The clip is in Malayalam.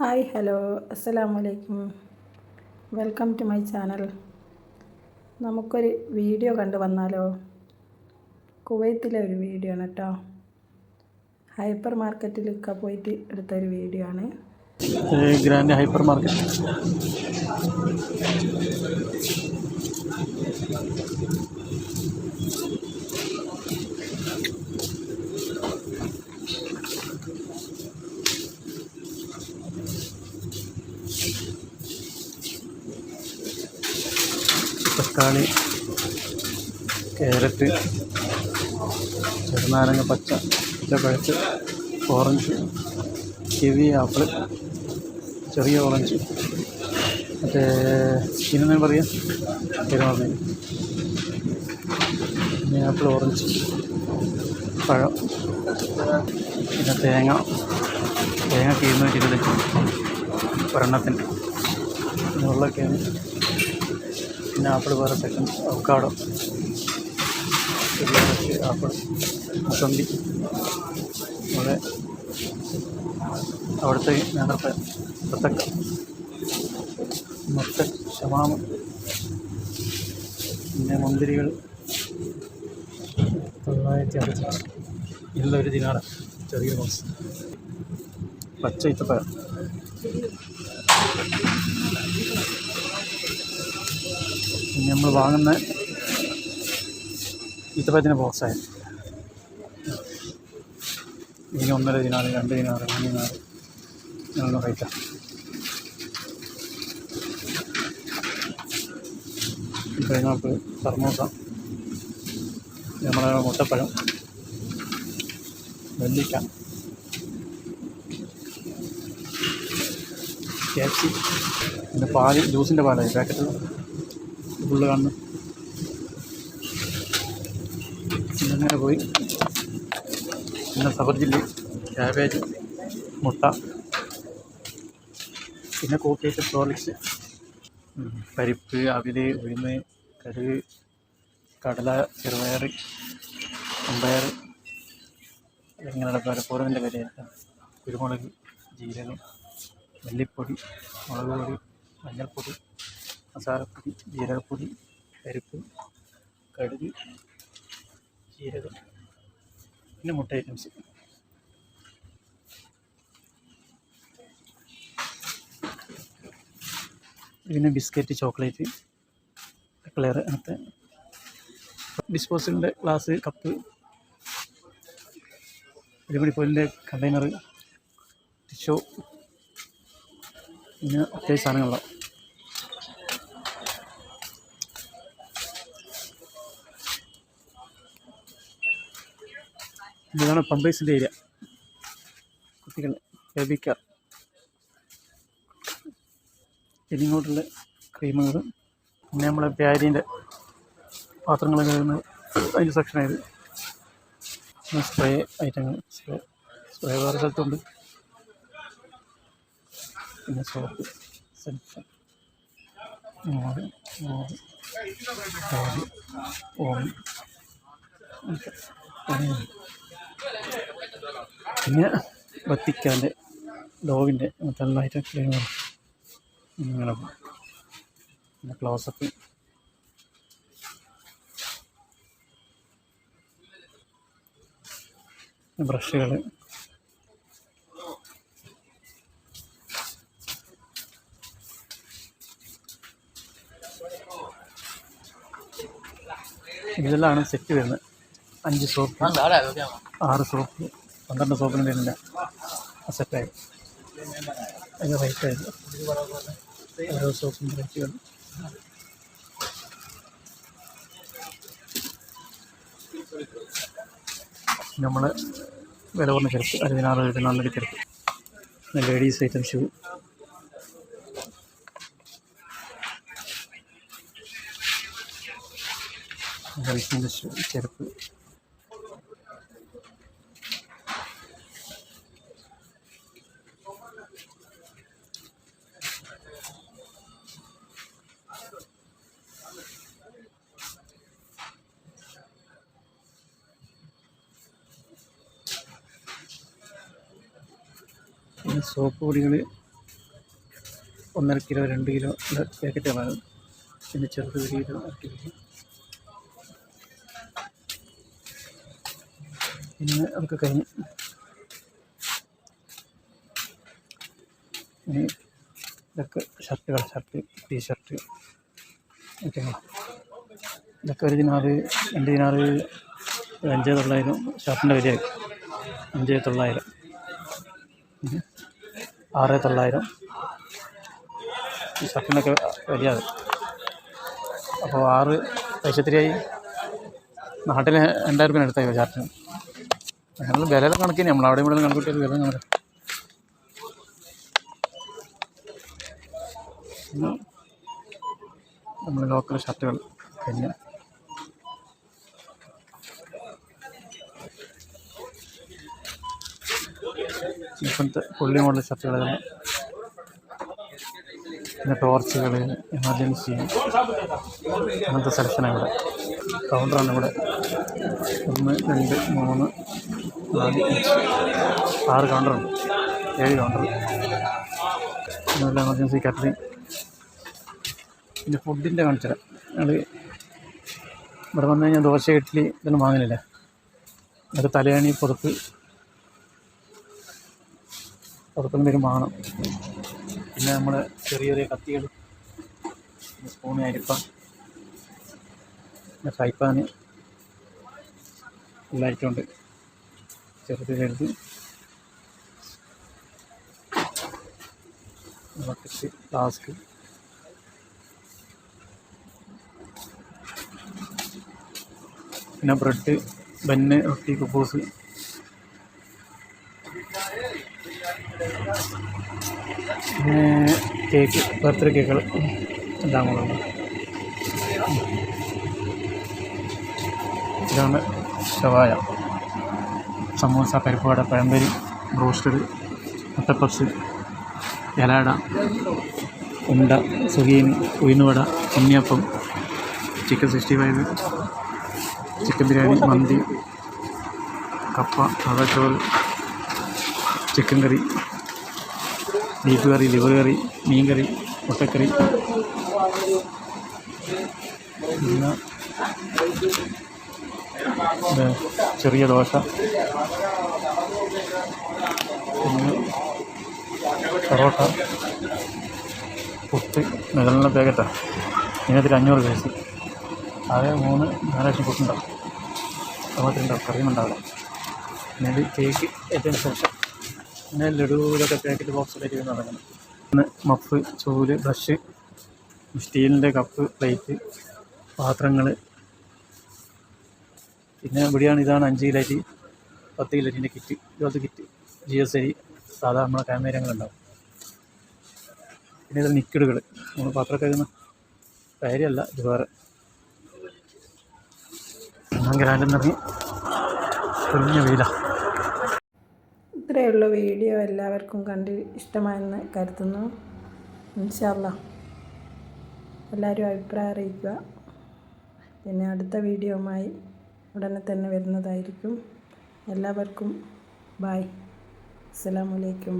ഹായ് ഹലോ അലൈക്കും വെൽക്കം ടു മൈ ചാനൽ. നമുക്കൊരു വീഡിയോ കണ്ടു വന്നാലോ? കുവൈത്തിലെ ഒരു വീഡിയോ ആണ് കേട്ടോ ഹൈപ്പർ മാർക്കറ്റിലൊക്കെ പോയിട്ട് എടുത്ത ഒരു വീഡിയോ ആണ്. Grand hypermarket. തക്കാളി ക്യാരറ്റ് ചെറുനാരങ്ങ പച്ച പഴച്ച് ഓറഞ്ച് കിവി ആപ്പിൾ ചെറിയ ഓറഞ്ച് മറ്റേ ഇനി പറയാം? പെരുമാറി പിന്നെ ആപ്പിൾ ഓറഞ്ച് പഴം പിന്നെ തേങ്ങ തേങ്ങ ഇരുന്നൂറ്റി ഇരുപത്തഞ്ച് ഒരെണ്ണത്തിന്. ഉള്ളൊക്കെയാണ് പിന്നെ ആപ്പിൾ വേറെ സെക്കൻഡ് അവക്കാടോ ആപ്പിൾ മുസമ്പി അവിടെ. അവിടുത്തെ നേതൃത്വ പ്രത്തക്ക മുത്ത ശമാമ പിന്നെ മുന്തിരികൾ. തൊള്ളായിരത്തി അറുപത്തി ഇല്ല ഒരു ദിനാറ. ചെറിയ ബോക്സ് പച്ച ഇത്തപ്പഴം നമ്മൾ വാങ്ങുന്ന ഈത്തപ്പഴത്തിന്റെ ബോക്സായി. ഇതിന് ഒന്നര ദിനാറ് രണ്ട് ദിനാറ് മൂന്ന് ദിനാറ്. അങ്ങനെയുള്ള റേറ്റാണ് പൈനാപ്പിൾ കർമൂസ നമ്മുടെ മുട്ടപ്പഴം നെല്ലിക്ക ക്യാപ്സി പിന്നെ പാൽ ജ്യൂസിന്റെ പാലായി പാക്കറ്റ്. ഫുള്ള് കാണുന്നു അങ്ങനെ പോയി. പിന്നെ സബർജില്ലി ക്യാബേജ് മുട്ട പിന്നെ കോക്കേറ്റ് പ്രോളിക്സ് പരിപ്പ് അവിൽ ഉഴുന്ന് കടുക് കടല ചെറുപയർ അമ്പയർ ഇങ്ങനെയുള്ള പലപ്പോഴത്തിന്റെ വിലയൊക്കെ കുരുമുളക് ജീരകം മല്ലിപ്പൊടി മുളക് പൊടി മഞ്ഞൾപ്പൊടി മസാലപ്പൊടി ജീരകപ്പൊടി പരിപ്പ് കടുക് ജീരകം പിന്നെ മുട്ട ഐറ്റംസ് പിന്നെ ബിസ്ക്കറ്റ് ചോക്ലേറ്റ് ക്ലെയർ അങ്ങനത്തെ ഡിസ്പോസിബിളിന്റെ ഗ്ലാസ് കപ്പ് ഒരുപടി പോലിന്റെ കണ്ടെയ്നർ ടിഷോ പിന്നെ അത്യാവശ്യ സാധനങ്ങളാണ്. ഇതാണ് പമ്പേഴ്സിന്റെ ഏരിയ. കുട്ടികൾ ബേബിക്കാർ പിന്നെ ഇങ്ങോട്ടുള്ള ക്രീമുകൾ. പിന്നെ നമ്മളെ പ്യാരീന്റെ പാത്രങ്ങൾ കഴുകുന്നത് അതിന്റെ സെക്ഷനായത്. സ്പ്രേ ഐറ്റങ്ങൾ. സ്പ്രേ സ്പ്രേ വേറെ സ്ഥലത്തുണ്ട്. പിന്നെ സോപ്പ് സെൽഫ് മോര് മോര്. മോര് ഓം പിന്നെ വത്തിക്കാന്റെ ഡോഗിന്റെ തള്ളായിട്ട് പോകും പിന്നെ ക്ലോസപ്പ് ബ്രഷുകൾ ഇതെല്ലാമാണ് സെറ്റ് വരുന്നത്. അഞ്ച് സോപ്പ് ആറ് സോപ്പ് പന്ത്രണ്ട് സോപ്പിന്റെ ഇല്ല സെറ്റായി അതിന് റേറ്റ് ആയിരുന്നു ഓരോ സോപ്പിന്റെ റേറ്റുകൾ നമ്മൾ വില കുറഞ്ഞ ചെരുപ്പ് പതിനാറ് പതിനാലിന്റെ ചെരുപ്പ് ലേഡീസ് ഐറ്റം ഷൂ ഗേൾസിന്റെ ഷൂ ചെരുപ്പ് സോപ്പ് പൊടികൾ ഒന്നര കിലോ രണ്ട് കിലോ പാക്കറ്റുകളാണ്. പിന്നെ ചെറുത് ഒരു കിലോ അര കിലോ. പിന്നെ അതൊക്കെ കഴിഞ്ഞ് ഇനി ഇതൊക്കെ ഷർട്ടുകൾ ഷർട്ട് ടീ-ഷർട്ട് ഒക്കെയാണ് ഇതൊക്കെ ഒരു ദിനാറ് രണ്ട് ദിനാറ് അഞ്ച് തൊള്ളായിരം ഷർട്ടിന്റെ വിലയായി. അഞ്ച് തൊള്ളായിരം. ആറ് തൊള്ളായിരം ഈ ഷർട്ടിനൊക്കെ വിലയാണ്. അപ്പോൾ ആറ് ലക്ഷത്തിരിയായി നാട്ടിൽ രണ്ടായിരം രൂപ എടുത്തായി ഷർട്ടിന്. ഞങ്ങൾ വില കണക്കിന് നമ്മൾ അവിടെ ഇവിടെ കണക്കൂട്ടിയത് വില കണക്ക്. നമ്മൾ ലോക്കൽ ഷർട്ടുകൾ. പിന്നെ ഇപ്പോഴത്തെ പുള്ളി മോഡൽ ഷർട്ടുകൾ പിന്നെ ടോർച്ചുകൾ എമർജൻസി അങ്ങനത്തെ സെലക്ഷനാണ് ഇവിടെ. കൗണ്ടറാണ് ഇവിടെ. ഒന്ന് രണ്ട് മൂന്ന് നാല് ആറ് കൗണ്ടറുണ്ട് ഏഴ് കൗണ്ടർ എമർജൻസി കാറ്ററിങ് പിന്നെ ഫുഡിന്റെ കാണിച്ചുതരാം ഞങ്ങൾ ഇവിടെ വന്നു കഴിഞ്ഞാൽ ദോശ ഇഡ്ഡലി ഇതൊന്നും വാങ്ങലില്ല. അത് തലയാണി പുതപ്പ് പുതപ്പിന് വരും വാങ്ങണം പിന്നെ നമ്മൾ ചെറിയ ചെറിയ കത്തികൾ സ്പൂണ് അരിപ്പ പിന്നെ ഫ്രൈപ്പാന് എല്ലായിട്ടുണ്ട് എല്ലാ ഐറ്റം ഉണ്ട് ചെറുത് ചെറുത് ബക്കറ്റ് ഫ്ലാസ്ക് പിന്നെ ബ്രെഡ് ബന്ന് റൊട്ടി കുബൂസ് കേക്ക് ബർത്ത്ഡേ കേക്കുകൾ എല്ലാം കൂടെ ഇതാണ് ഷവായ. സമൂസ പരിപ്പുവട പഴംപരി ബ്രോസ്റ്റഡ് മുട്ടപ്പപ്സ് ഇലാട ഉണ്ട സുഖീൻ ഉയിനുവട ഉണ്ണിയപ്പം chicken sixty five chicken biryani മന്തി കപ്പ സാദാച്ചോറ് chicken curry beef curry liver curry മീൻ കറി മുട്ടക്കറി. പിന്നെ ചെറിയ ദോശ. പിന്നെ പൊറോട്ട. പുട്ട്. മെതലിന്റെ പാക്കറ്റാണ് ഇതിനകത്തിൽ അഞ്ഞൂറ് കേസ് ആകെ മൂന്ന് നാലാഴ്ച പുട്ടുണ്ടാവും. ടൊമാറ്റോ കറിയും ഉണ്ടാവില്ല. പിന്നെ കേക്ക് ഏറ്റവും ശേഷം പിന്നെ ലഡുവിലൊക്കെ പാക്കറ്റ് ബോക്സിലേക്ക് നടക്കണം. പിന്നെ മഫ് ചൂൽ ബ്രഷ് സ്റ്റീലിന്റെ കപ്പ് പ്ലേറ്റ് പാത്രങ്ങൾ പിന്നെ ഇവിടെയാണ് ഇതാണ് അഞ്ച് കിലോറ്റി പത്ത് കിലോറ്റിന്റെ കിറ്റ് ഇതുപോലത്തെ കിറ്റ് ജി എസ് അരി സാധാ നമ്മളെ ക്യാമറകളുണ്ടാവും പിന്നെ ഇതിൽ നിക്കിടുകൾ നമ്മൾ പാത്രമൊക്കെ കഴുകുന്ന കാര്യമല്ല ഇത് വേറെ. ഗ്രാൻഡിൽ നിറങ്ങി കുഞ്ഞ വെയില. ഇത്രയുള്ള വീഡിയോ എല്ലാവർക്കും കണ്ട് ഇഷ്ടമായെന്ന് കരുതുന്നു. ഇൻഷാല്ല എല്ലാവരും അഭിപ്രായം അറിയിക്കുക. പിന്നെ അടുത്ത വീഡിയോയുമായി ഉടനെ തന്നെ വരുന്നതായിരിക്കും. എല്ലാവർക്കും ബായ് അസ്സലാമലൈക്കും